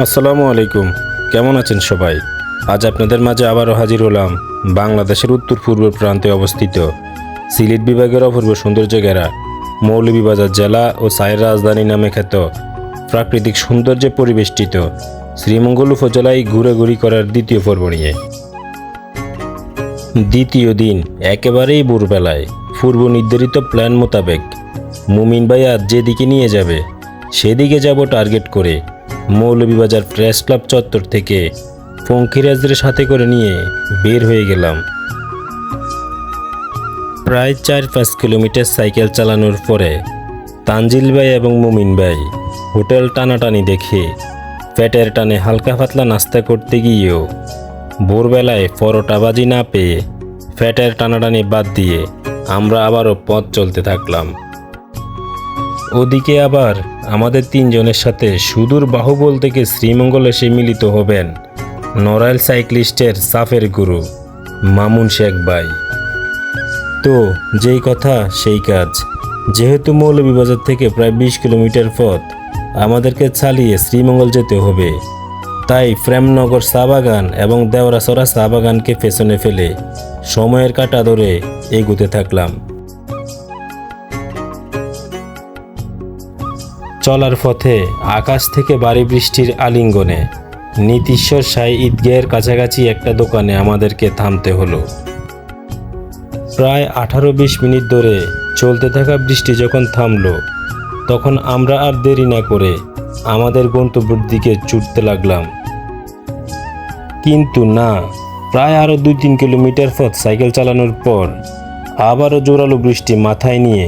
আসসালামু আলাইকুম। কেমন আছেন সবাই? আজ আপনাদের মাঝে আবারও হাজির হলাম বাংলাদেশের উত্তর পূর্ব প্রান্তে অবস্থিত সিলেট বিভাগের অপূর্ব সৌন্দর্য ঘেরা মৌলভীবাজার জেলা ও সায়ের রাজধানী নামে খ্যাত। প্রাকৃতিক সৌন্দর্যে পরিবেষ্টিত শ্রীমঙ্গল উপজেলায় ঘুরাঘুরি করার দ্বিতীয় পর্ব নিয়ে। দ্বিতীয় দিন, একেবারেই ভোরবেলায়। পূর্ব নির্ধারিত প্ল্যান মোতাবেক মুমিন ভাই আজ যেদিকে নিয়ে যাবে, সেদিকে যাব টার্গেট করে। মৌলভীবাজার প্রেস ক্লাব চত্বর থেকে পঙ্খিরাজদের সাথে করে নিয়ে বের হয়ে গেলাম। প্রায় চার পাঁচ কিলোমিটার সাইকেল চালানোর পরে তানজিল ভাই এবং মুমিন ভাই হোটেল টানাটানি দেখে পেটের টানে হালকা পাতলা নাস্তা করতে গিয়েও ভোরবেলায় পরোটা বাজি না পেয়ে ফ্যাটের টানাটানি বাদ দিয়ে আমরা আবারও পথ চলতে থাকলাম। ওদিকে আবার আমাদের তিনজনের সাথে সুদূর বাহুবল থেকে শ্রীমঙ্গল এসে মিলিত হবেন নরাইল সাইক্লিস্টের সাফের গুরু, মামুন শেখ ভাই। তো, যেই কথা, সেই কাজ। যেহেতু মৌলভীবাজার থেকে প্রায় বিশ কিলোমিটার পথ, আমাদেরকে চালিয়ে শ্রীমঙ্গল যেতে হবে। তাই প্রেমনগর চা বাগান এবং দেওরাসরা চা বাগানকে পেছনে ফেলে সময়ের কাটা ধরে এগুতে থাকলাম। চলার পথে আকাশ থেকে বাড়ি বৃষ্টির আলিঙ্গনে নীতিশ্বর সাই ঈদগাহের কাছাকাছি একটা দোকানে আমাদেরকে থামতে হলো। প্রায় আঠারো বিশ মিনিট ধরে চলতে থাকা বৃষ্টি যখন থামল, তখন আমরা আর দেরি না করে আমাদের গন্তব্যের দিকে ছুটতে লাগলাম। কিন্তু না, প্রায় আরও দুই তিন কিলোমিটার পথ সাইকেল চালানোর পর আবারও জোরালো বৃষ্টি মাথায় নিয়ে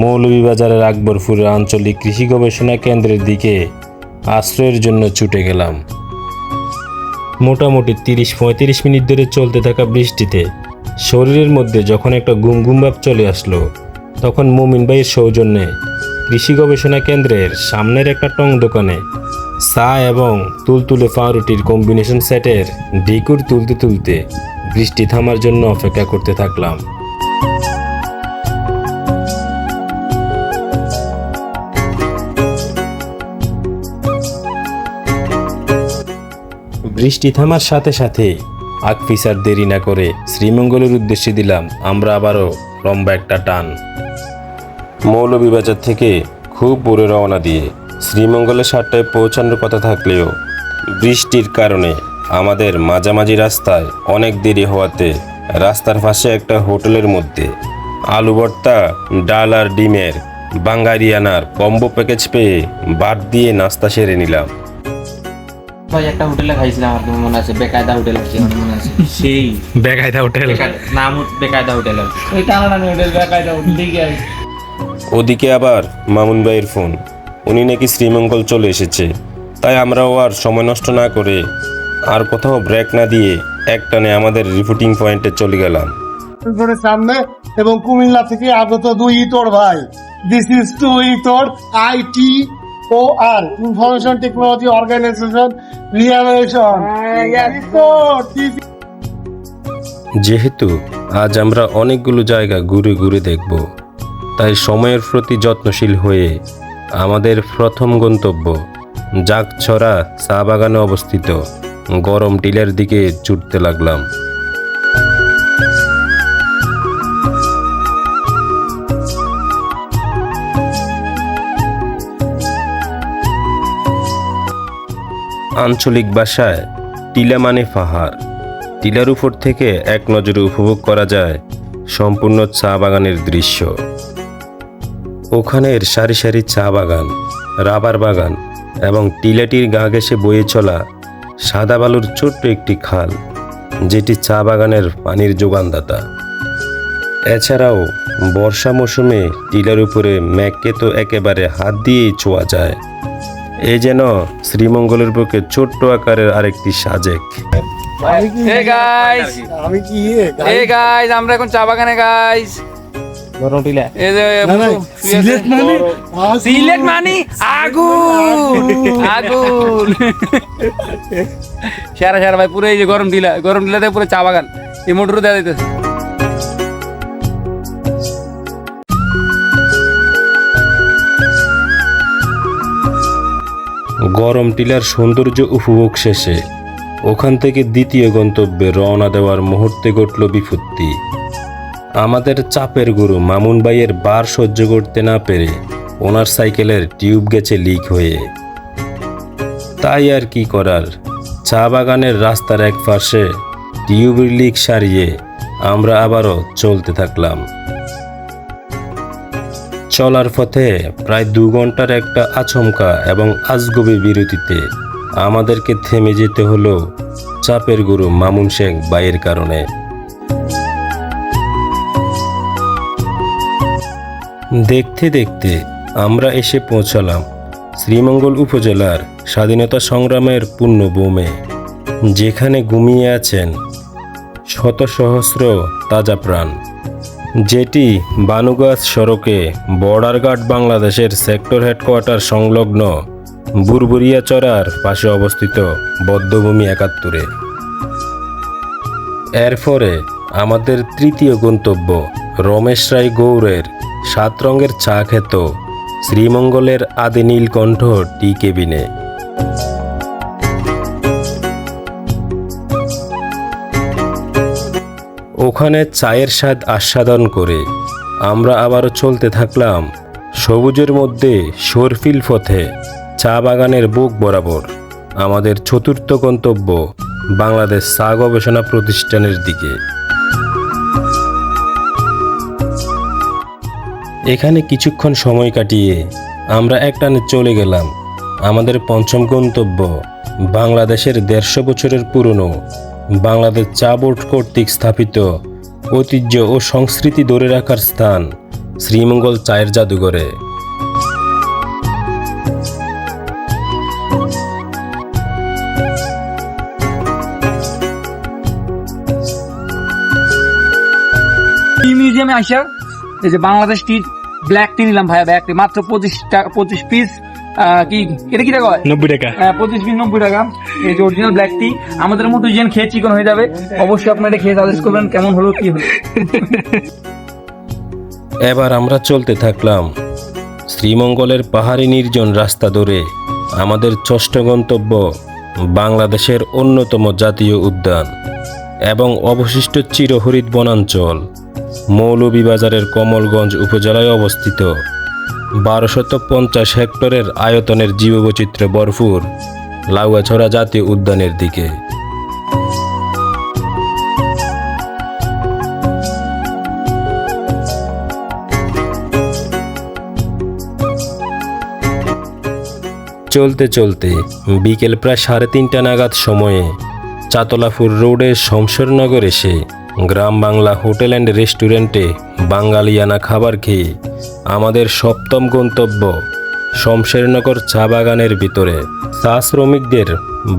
মৌলভীবাজারের আকবরপুরের আঞ্চলিক কৃষি গবেষণা কেন্দ্রের দিকে আশ্রয়ের জন্য ছুটে গেলাম। মোটামুটি তিরিশ পঁয়ত্রিশ মিনিট ধরে চলতে থাকা বৃষ্টিতে শরীরের মধ্যে যখন একটা গুম গুম ভাব চলে আসলো, তখন মুমিন ভাইয়ের সৌজন্যে কৃষি গবেষণা কেন্দ্রের সামনের একটা টং দোকানে চা এবং তুলতুলে পাউরুটির কম্বিনেশন সেটের ঢিকুর তুলতে তুলতে বৃষ্টি থামার জন্য অপেক্ষা করতে থাকলাম। বৃষ্টি থামার সাথে সাথে আগ পিসার দেরি না করে শ্রীমঙ্গলের উদ্দেশ্যে দিলাম, আমরা আবারও লম্বা একটা টান। মৌলভীবাজার থেকে খুব ভোরে রওনা দিয়ে শ্রীমঙ্গলে সাতটায় পৌঁছানোর কথা থাকলেও বৃষ্টির কারণে আমাদের মাঝামাঝি রাস্তায় অনেক দেরি হওয়াতে রাস্তার পাশে একটা হোটেলের মধ্যে আলু ভর্তা ডাল আর ডিমের বাঙ্গারিয়ানার কম্বো প্যাকেজ পেয়ে বাদ দিয়ে নাস্তা সেরে নিলাম। ভাই একটা হোটেলে খাইছিলাম আর কি মনে আছে? বেকায়দা হোটেল আর মনে আছে। সেই। বেকায়দা হোটেল। নাম বেকায়দা হোটেল। ওই টানাটানি হোটেল বেকায়দা হোটেল দিকে ওদিকে আবার মামুন ভাইয়ের ফোন। উনি নাকি শ্রীমঙ্গল চলে এসেছে। তাই আমরাও আর সময় নষ্ট না করে আর কোথাও ব্রেক না দিয়ে একটানে আমাদের রিপোর্টিং পয়েন্টে চলে গেলাম। সামনে এবং কুমিল্লা থেকে আগত দুই ইতর ভাই। দিস ইজ টু ইতর আইটি ও আর ইনফরমেশন টেকনোলজি অর্গানাইজেশন রিয়ালাইজেশন যেহেতু আজ আমরা অনেকগুলো জায়গা ঘুরে ঘুরে দেখব তাই সময়ের প্রতি যত্নশীল হয়ে আমাদের প্রথম গন্তব্য জাগছড়া চা বাগানে অবস্থিত। গরম টিলের দিকে ছুটতে লাগলাম। আঞ্চলিক ভাষায় টিলা মানে পাহাড়। টিলার উপর থেকে এক নজরে উপভোগ করা যায় সম্পূর্ণ চা বাগানের দৃশ্য। ওখানের সারি সারি চা বাগান, রাবার বাগান এবং টিলাটির গা ঘেসে বয়ে চলা সাদা বালুর ছোট্ট একটি খাল, যেটি চা বাগানের পানির যোগানদাতা। এছাড়াও বর্ষা মৌসুমে টিলার উপরে মেঘকে তো একেবারে হাত দিয়েই ছোঁয়া যায়। এ যেন শ্রীমঙ্গলের পক্ষে ছোট্ট আকারের আরেকটি সাজেক। হে গাইস আমি গাইস আমরা এখন চা বাগানে গাইস সিলেট মানে? মানে আগুন! আগুন। সারা সারা ভাই পুরো এই যে গরম টিলা গরম টিলাতে পুরো চা বাগান। এই মোটরও দেওয়া দিতেছে গরম টিলার সৌন্দর্য উপভোগ শেষে ওখান থেকে দ্বিতীয় গন্তব্যে রওনা দেওয়ার মুহূর্তে ঘটল বিপত্তি। আমাদের চাপের গুরু মামুন ভাইয়ের বার সহ্য করতে না পেরে ওনার সাইকেলের টিউব গেছে লিক হয়ে। তাই আর কি করার? চা বাগানের রাস্তার এক পাশে টিউব লিক সারিয়ে আমরা আবারও চলতে থাকলাম। চলার পথে প্রায় দু ঘণ্টার একটা আচমকা এবং আজগবি বিরতিতে আমাদেরকে থেমে যেতে হলো চাপের গুরু মামুন শেখ বাইয়ের কারণে। দেখতে দেখতে আমরা এসে পৌঁছালাম শ্রীমঙ্গল উপজেলার স্বাধীনতা সংগ্রামের পুণ্যভূমে যেখানে ঘুমিয়ে আছেন শত সহস্র তাজা প্রাণ। যেটি বানুগাছ সড়কে বর্ডার গার্ড বাংলাদেশের সেক্টর হেডকোয়ার্টার সংলগ্ন বুরবুরিয়া চড়ার পাশে অবস্থিত বদ্ধভূমি একাত্তরে। এরপরে আমাদের তৃতীয় গন্তব্য রমেশ রায় গৌড়ের সাত রঙের চা খেত শ্রীমঙ্গলের আদি নীলকণ্ঠ টি কেবিনে। ওখানে চায়ের স্বাদ আস্বাদন করে আমরা আবারও চলতে থাকলাম সবুজের মধ্যে সরফিল পথে চা বাগানের বুক বরাবর আমাদের চতুর্থ গন্তব্য বাংলাদেশ চা গবেষণা প্রতিষ্ঠানের দিকে। এখানে কিছুক্ষণ সময় কাটিয়ে আমরা একটানে চলে গেলাম। আমাদের পঞ্চম গন্তব্য বাংলাদেশের দেড়শো বছরের পুরনো বাংলাদেশ চা বোর্ড কর্তৃক স্থাপিত ঐতিহ্য ও সংস্কৃতি ধরে রাখার স্থান শ্রীমঙ্গল চায়ের জাদুঘরে। মিউজিয়ামে আসা এই যে বাংলাদেশ টি ব্ল্যাক টি নিলাম ভাইয়া ব্ল্যাক টি। মাত্র পঁচিশ টাকা পঁচিশ পিস কি এটা কি টাকা? হয় নব্বই টাকা। হ্যাঁ, পঁচিশ পিস নব্বই টাকা। এই যে অরিজিনাল ব্ল্যাক টি আমাদের মতো যেন খেয়ে চিকন হয়ে যাবে। অবশ্যই আপনারা এটা খেয়ে সাজেস্ট করবেন কেমন হলো কি হলো। এবার আমরা চলতে থাকলাম শ্রীমঙ্গলের পাহাড়ি নির্জন রাস্তা ধরে আমাদের ষষ্ঠ গন্তব্য বাংলাদেশের অন্যতম জাতীয় উদ্যান এবং অবশিষ্ট চিরহরিত বনাঞ্চল মৌলভীবাজারের কমলগঞ্জ উপজেলায় অবস্থিত। বারোশত পঞ্চাশ হেক্টরের আয়তনের জীববৈচিত্র্য ভরপুর লাউয়াছড়া জাতীয় উদ্যানের দিকে। চলতে চলতে বিকেল প্রায় সাড়ে তিনটা নাগাদ সময়ে চাতলাপুর রোডের শমশেরনগর এসে গ্রাম বাংলা হোটেল অ্যান্ড রেস্টুরেন্টে বাঙালিয়ানা খাবার খেয়ে আমাদের সপ্তম গন্তব্য, শমশেরনগর চা বাগানের ভিতরে। চা শ্রমিকদের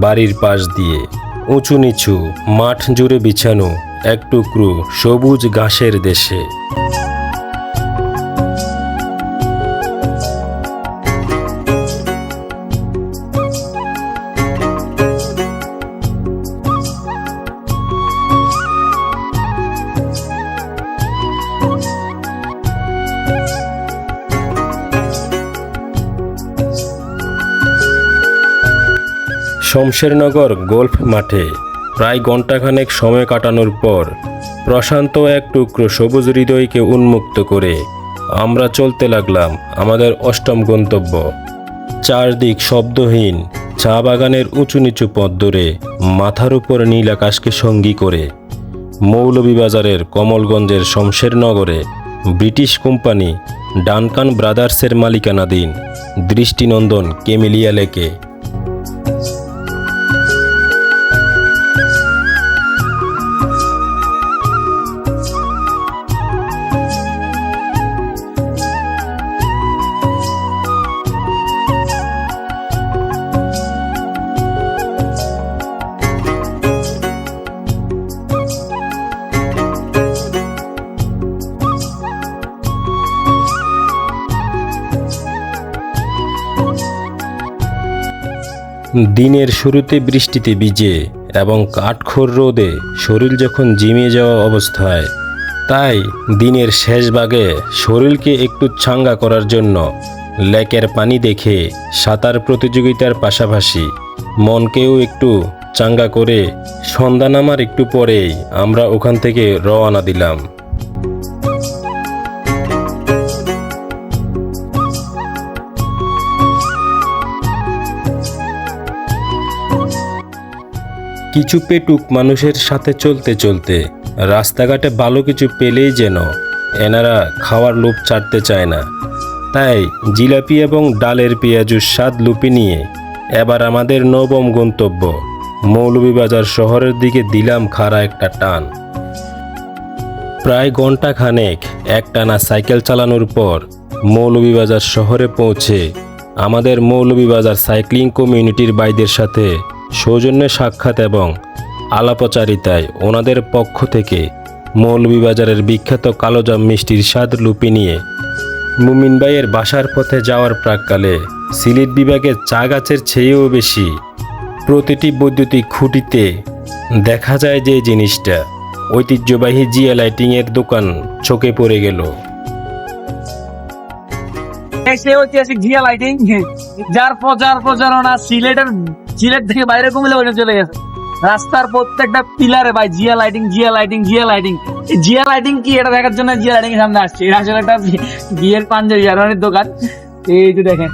বাড়ির পাশ দিয়ে উঁচু নিচু, মাঠ জুড়ে বিছানো এক টুকরো সবুজ ঘাসের দেশে। শমশেরনগর গোল্ফ মাঠে প্রায় ঘণ্টাখানেক সময় কাটানোর পর প্রশান্ত এক টুকরো সবুজ হৃদয়কে উন্মুক্ত করে, আমরা চলতে লাগলাম, আমাদের অষ্টম গন্তব্য। চারদিক শব্দহীন, চা বাগানের উঁচু নিচু পথ ধরে মাথার উপর নীল আকাশকে সঙ্গী করে। মৌলভীবাজারের কমলগঞ্জের শমশেরনগরে ব্রিটিশ কোম্পানি ডানকান ব্রাদার্সের মালিকানাধীন দৃষ্টিনন্দন কেমিলিয়া লেকে দিনের শুরুতে বৃষ্টিতে ভিজে এবং কাঠখোর রোদে শরীর যখন জিমিয়ে যাওয়া অবস্থায়, তাই দিনের শেষ ভাগে শরীরকে একটু ছাঙ্গা করার জন্য লেকের পানি দেখে সাঁতার প্রতিযোগিতার পাশাপাশি মনকেও একটু চাঙ্গা করে সন্ধ্যা নামার একটু পরেই আমরা ওখান থেকে রওনা দিলাম। কিছু পেটুক মানুষের সাথে চলতে চলতে। রাস্তাঘাটে ভালো কিছু পেলেই যেন এনারা খাওয়ার লোভ ছাড়তে চায় না। তাই জিলাপি এবং ডালের পেঁয়াজুর স্বাদ লুপি নিয়ে এবার আমাদের নবম গন্তব্য, মৌলভীবাজার শহরের দিকে দিলাম খাড়া একটা টান। প্রায় ঘণ্টা খানেক একটানা সাইকেল চালানোর পর মৌলভীবাজার শহরে পৌঁছে আমাদের মৌলভীবাজার সাইক্লিং কমিউনিটির বাইদের সাথে সৌজন্যে সাক্ষাৎ এবং আলাপচারিতায় ওনাদের পক্ষ থেকে মৌলভীবাজারের বিখ্যাত কালোজাম মিষ্টির স্বাদ লুপি নিয়ে মুমিন ভাইয়ের বাসার পথে যাওয়ার প্রাককালে সিলেট বিভাগের চা গাছের চেয়েও বেশি প্রতিটি বৈদ্যুতিক খুঁটিতে দেখা যায় যে জিনিসটা ঐতিহ্যবাহী জিয়া লাইটিংয়ের দোকান চোখে পড়ে গেল। ঐতিহাসিক জিয়া লাইটিং, যার প্রচার প্রচারণা সিলেটের সিলেট থেকে বাইরে কমিলে ওইটা চলে গেছে। রাস্তার প্রত্যেকটা পিলারে ভাই Zia lighting Zia lighting Zia lighting Zia lighting কি? এটা দেখার জন্য জিয়া লাইটিং সামনে আসছে। এটা আসলে একটা বিয়ের পাঞ্জাবি জার্মানির দোকান। এই যে দেখেন।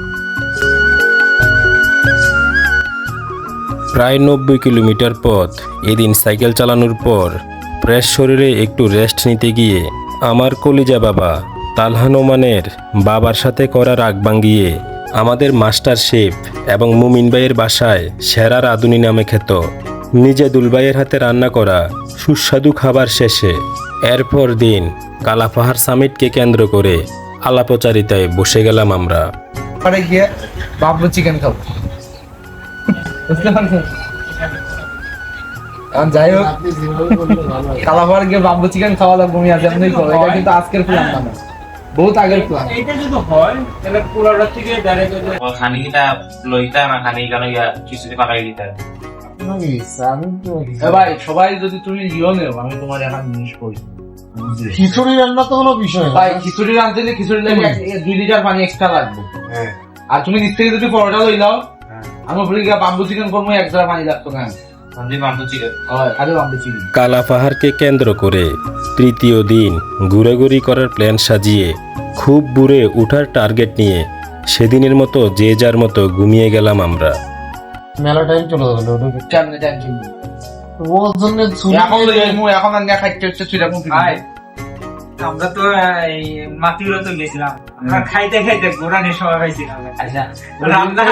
প্রায় নব্বই কিলোমিটার পথ। এদিন সাইকেল চালানোর পর প্রেস শরীরে একটু রেস্ট নিতে গিয়ে আমার কলিজা বাবা তালহানুমানের বাবার সাথে করা রাগ ভাঙ্গিয়ে আমাদের মাস্টার শেফ এবং মুমিন ভাইয়ের বাসায় সেরা রাঁধুনি নামে খেত নিজে দুলবাইয়ের হাতে রান্না করা সুস্বাদু খাবার শেষে এরপর দিন কালাপাহাড় সামিটকে কেন্দ্র করে আলাপচারিতায় বসে গেলাম আমরা। বাবু যাই হোক কালাপাড় গিয়ে বাম্বু চিকেন খাওয়া লাগবে আমি আজ এমনি কিন্তু আজকের প্ল্যান না বহুত আগের প্ল্যান খানি কিটা লইতা না খানি কেন ইয়া কিছু পাকাই দিতা। ভাই সবাই যদি তুমি ইয়ে নেও আমি তোমার এখন জিনিস করি খিচুড়ি রান্না তো কোনো বিষয় ভাই খিচুড়ি রাঁধতে গেলে খিচুড়ি লাগে দুই লিটার পানি এক্সট্রা লাগবে। আর তুমি নিচ থেকে যদি পরোটা লই নাও আমি উপরে গিয়ে বাম্বু চিকেন করব এক জায়গা পানি লাগতো না। সঞ্জীব বান্ধব চিকেন হয় খালি বাম্বু চিকেন কালা পাহাড়কে কেন্দ্র করে তৃতীয় দিন ঘুরাঘুরি করার প্ল্যান সাজিয়ে খুব বুড়ে উঠার টার্গেট নিয়ে সেদিনের মতো যে যার মতো ঘুমিয়ে গেলাম আমরা। মেলা টাইম চলে গেল আমরা তো এই মাতিগুলো তো গেছিলাম আমরা খাইতে খাইতে গোড়ানি সবাই পাইছিলাম আচ্ছা। রান্না